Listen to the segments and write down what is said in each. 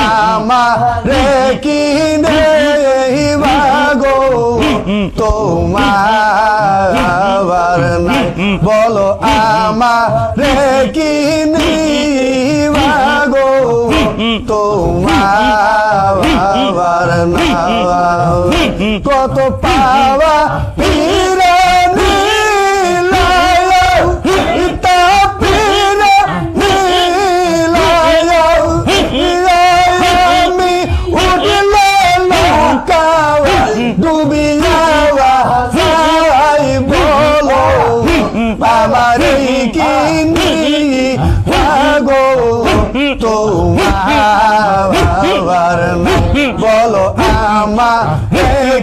আমারে কিনে গো তোমার নাই বলো আমারে কিনে গো তোমার নাই কত পাওয়া তোমার বলো আমার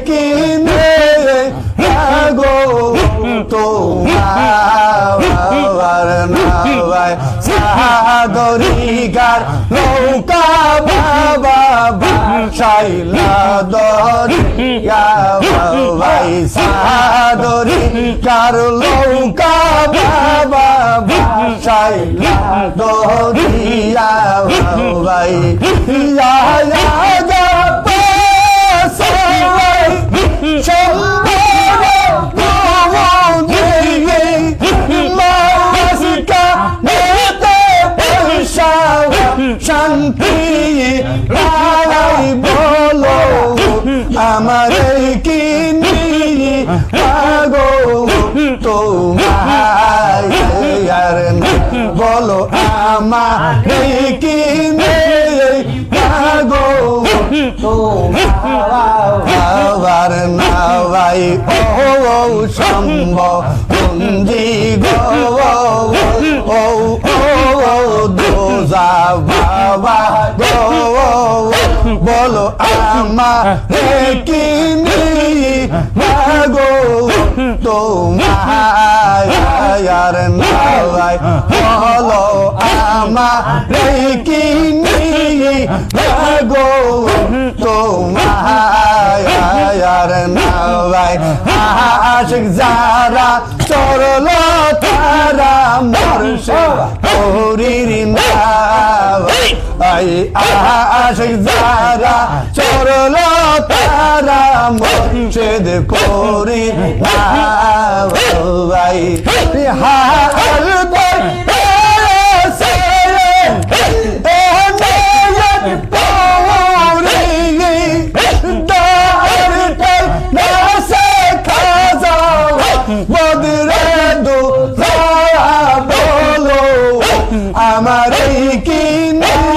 কিনে গো তোমার নাই সাগরিকার নৌকা বাবা ভাসাইলা দরিয়া, ভাই সাগরিকার নৌকা বাবা ভাসাইলা দরিয়া ভাই ইয়া ইয়া শান্তি রাই বলো আমার কিনি আগো তোমার বলো আমার কিনে আগো তোমার নাওয়াই ও সম্ভব বন্দি গো ও ও দোজা বাবা গো বলো আমার কিনি গো তোমার নাওয়াই বলো আমার কিনি গো তোমার নাওয়াই আশিক যারা চরল তারা মরশে হরির নাওয়াই আই আশিক যারা চরল তারা মরশেদ করি নাওয়াই হাল আমার কি নেই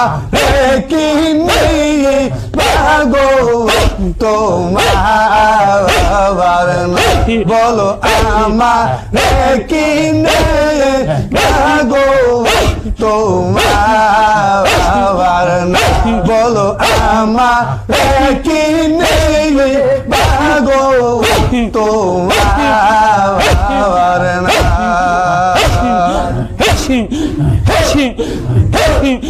আমার কি নেই গো তোমার নাই বলো আমার কি নেই গো তোমার নাই বলো আমার কি নেই গো তোমার নাই